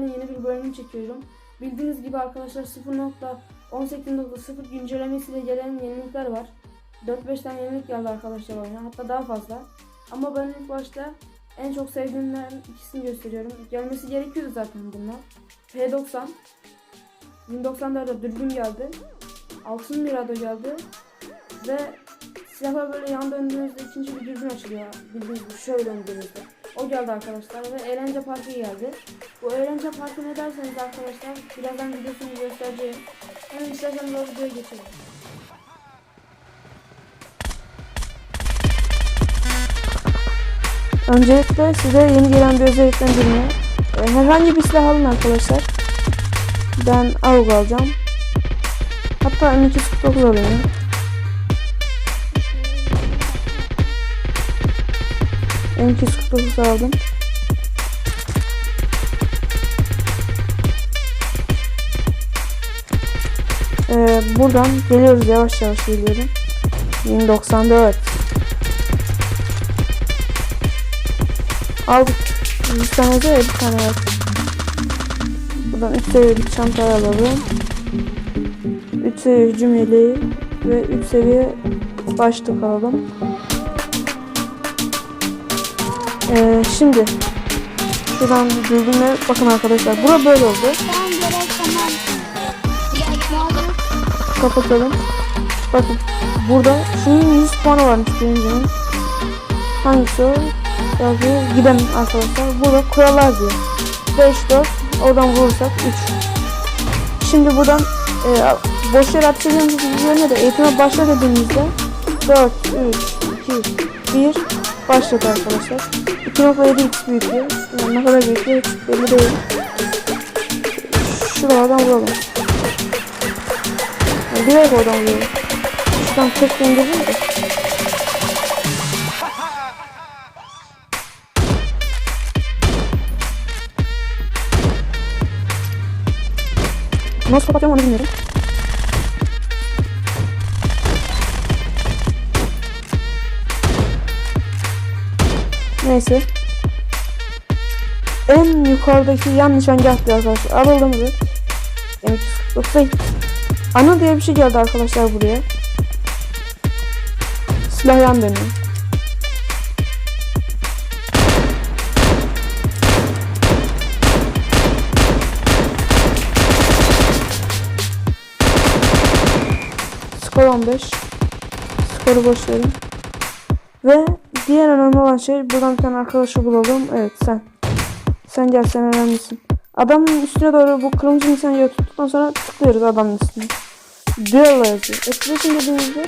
Mobile'in yeni bir bölümünü çekiyorum. Bildiğiniz gibi arkadaşlar 0.18.0 güncellemesiyle gelen yenilikler var. 4-5 tane yenilik geldi arkadaşlar oyuna. Hatta daha fazla. Ama ben ilk başta en çok sevdiğimden ikisini gösteriyorum. Gelmesi gerekiyordu zaten bunlar. P90 1094'de dürbün geldi. Altın Mirado geldi. Ve silahlar böyle yan döndüğünüzde ikinci bir dürbün açılıyor. Bildiğiniz gibi şöyle döndüğünüzde. O geldi arkadaşlar ve eğlence parkı geldi. Bu eğlence parkı ne derseniz arkadaşlar birazdan videosunu göstereceğim. Hemen isterseniz o videoya geçelim. Öncelikle size yeni gelen bir özellikten e, herhangi bir silah alın arkadaşlar. Ben AUG alacağım. Hatta M249 alayım. M249 aldım. Ee, buradan geliyoruz yavaş yavaş geliyorum. 1094 Aldık. Bir tane ya, bir tane var. Buradan 3 seviye bir çanta alalım. 3 seviye hücum yeleği ve 3 seviye başlık alalım. Ee, şimdi şuradan dürbünle bakın arkadaşlar. Bura böyle oldu. Kapatalım. Bakın burada şunun 100 puanı varmış birincinin. Hangisi o? Yazıyor. Giden arkadaşlar. Burada kurallar diyor. 5 4 oradan vurursak 3. Şimdi buradan e, boş yer atacağımız üzerine de eğitime başla dediğimizde 4 3 2 1 başladı arkadaşlar. 2.7 x büyüklüğü. Yani ne kadar büyüklüğü belli değil. Şuralardan vuralım. Yani direkt oradan vuruyorum. Şuradan tek indirdim de. Nasıl kapatıyorum onu bilmiyorum. Neyse. En yukarıdaki yan nişangah arkadaşlar. Alalım bir. M249 Ana diye bir şey geldi arkadaşlar buraya. Silah yan dönüyor. Skor 15. Skoru boş. Ve diğer önemli olan şey buradan bir tane arkadaşı bulalım. Evet sen. Sen gel sen önemlisin. Adamın üstüne doğru bu kırmızı nişangahı tuttuktan sonra tıklıyoruz adamın üstüne. Duello yazıyor. Etkileşim dediğimizde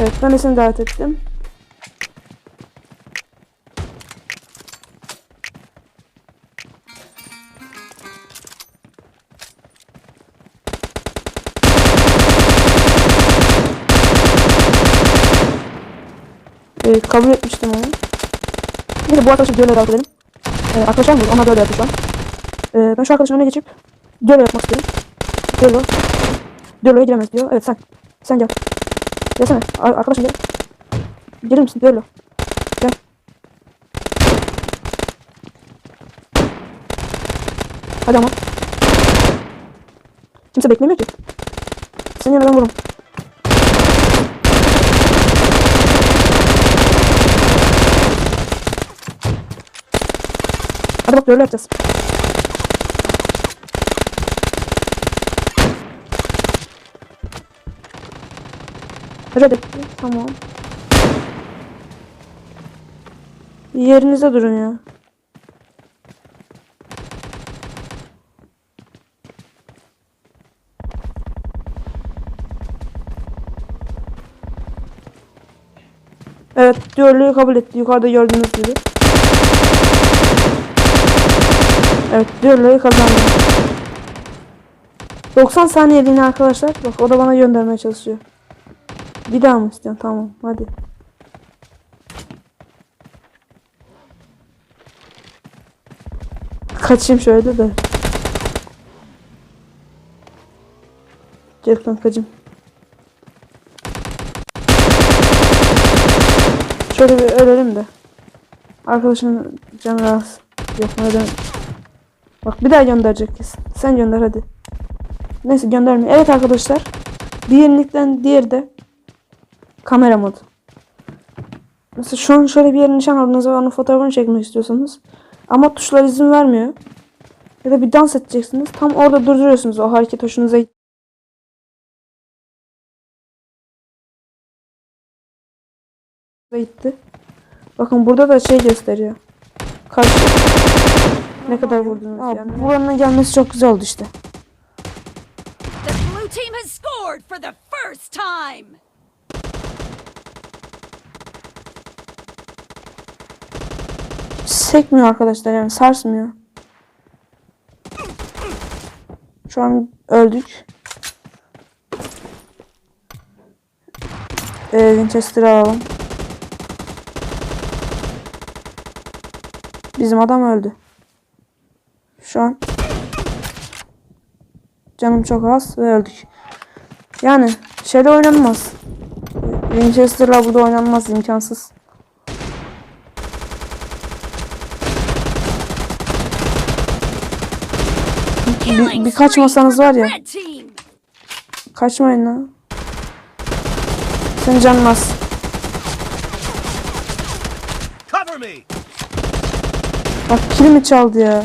Evet ben de seni davet ettim. Evet, kabul etmiştim onu. Neyse bu arkadaşı duello davet edelim. Ee, arkadaşlar mı? Onlar duello yapıyor şu an. Ee, ben şu arkadaşın önüne geçip duello yapmak istiyorum. Duello. Duello'ya giremez diyor. Evet sen. Sen gel. Gelsene. Ar arkadaşım gel. Gelir misin? Duello. Gel. Hadi ama. Kimse beklemiyor ki. Senin yanına ben vururum. Hadi bak duello yapacağız. Reddetti. Tamam. Yerinizde durun ya. Evet, düelloyu kabul etti. Yukarıda gördüğünüz gibi. Evet, düelloyu kazandı. 90 saniyeliğine arkadaşlar. Bak o da bana göndermeye çalışıyor. Bir daha mı istiyorsun? Tamam hadi. kaçayım şöyle de. Gel kankacım. Şöyle bir ölelim de. Arkadaşın canı rahatsız. Yok neden? Bak bir daha gönderecek kesin. Sen gönder hadi. Neyse gönderme. Evet arkadaşlar. Bir yenilikten diğeri de kamera modu. Mesela şu an şöyle bir yere nişan aldığınız ve onun fotoğrafını çekmek istiyorsanız ama tuşlar izin vermiyor. Ya da bir dans edeceksiniz. Tam orada durduruyorsunuz o hareket hoşunuza gitti. Bakın burada da şey gösteriyor. Kaç ne kadar vurdunuz yani. Buranın gelmesi çok güzel oldu işte. The blue team has scored for the first time. Sekmiyor arkadaşlar yani sarsmıyor. Şu an öldük. Ee, Winchester'ı alalım. Bizim adam öldü. Şu an canım çok az ve öldük. Yani şeyle oynanmaz. Winchester'la burada oynanmaz imkansız. Bir, bir kaçmasanız var ya. Kaçmayın lan. Senin canın az. Cover me! Bak kilimi çaldı ya.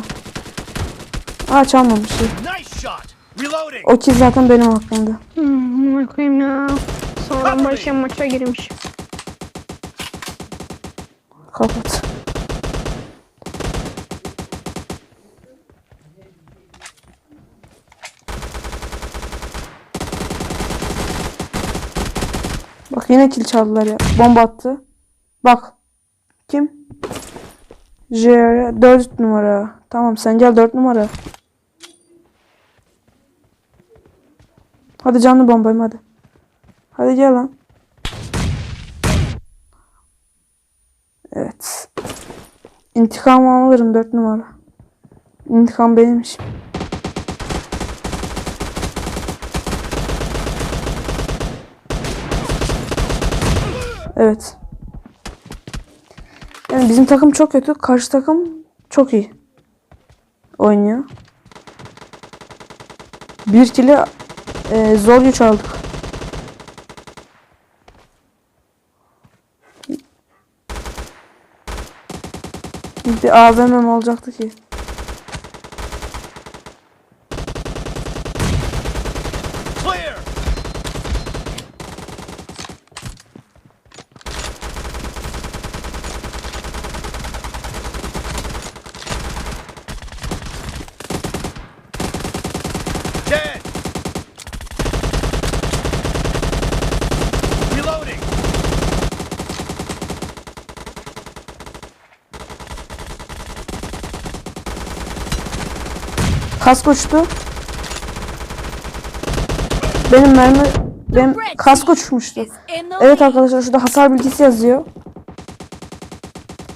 Aa çalmamış. O kill zaten benim hakkımda. Hmm, ne koyayım ya. Sonra başka maça girmiş. Kapat. Bak yine kill çaldılar ya. Bomba attı. Bak. Kim? J 4 numara. Tamam sen gel 4 numara. Hadi canlı bombayım hadi. Hadi gel lan. Evet. İntikam alırım 4 numara. İntikam benim işim. Evet. Yani bizim takım çok kötü. Karşı takım çok iyi. Oynuyor. Bir kili e, zor güç aldık. Bir AVM'm olacaktı ki. Kask uçtu. Benim mermi benim kask uçmuştu. Evet arkadaşlar şurada hasar bilgisi yazıyor.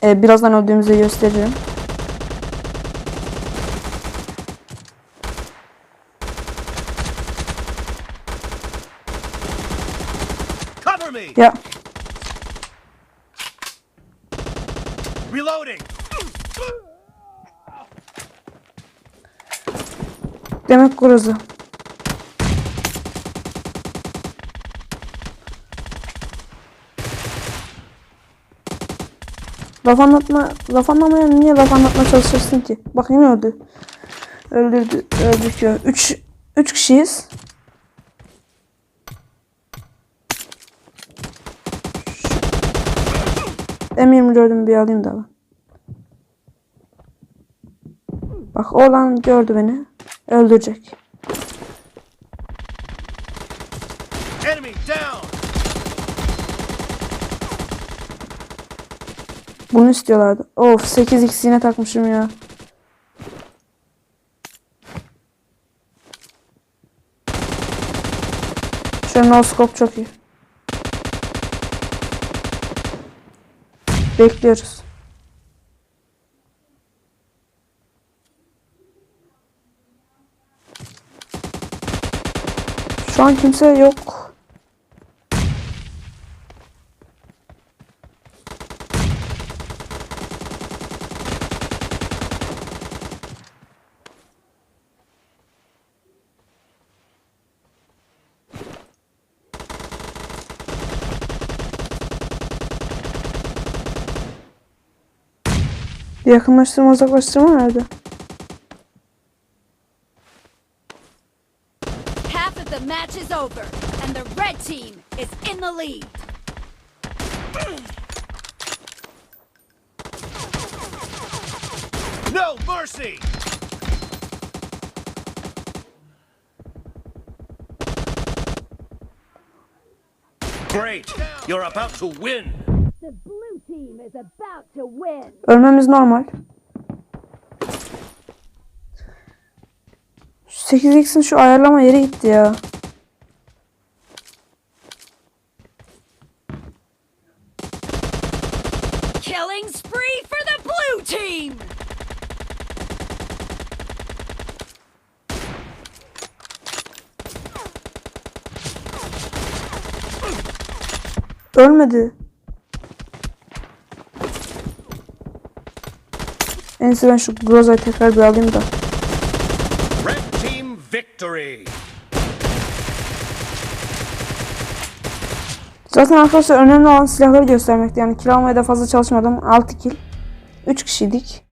Ee, birazdan öldüğümüzde gösteririm. Ya Reloading! Demek kuruzu. Laf anlatma, laf anlamayan niye laf anlatma çalışırsın ki? Bak yine öldü. Öldürdü, öldük ya. Üç, üç kişiyiz. M24'ümü bir alayım da. Bak oğlan gördü beni. Öldürecek. Enemy down! Bunu istiyorlardı. Of 8x yine takmışım ya. Şu no scope çok iyi. Bekliyoruz. Şu an kimse yok. Yakınlaştırma uzaklaştırma nerede? The match is over, and the red team is in the lead. No mercy! Great! You're about to win! The blue team is about to win. Ölmemiz normal. 8x'in şu ayarlama yeri gitti ya. Killing spree for the blue team. Ölmedi. En ben şu Groza'yı tekrar bir alayım da. Victory! Zaten arkadaşlar önemli olan silahları göstermekti. Yani kill almaya da fazla çalışmadım. 6 kill. 3 kişiydik.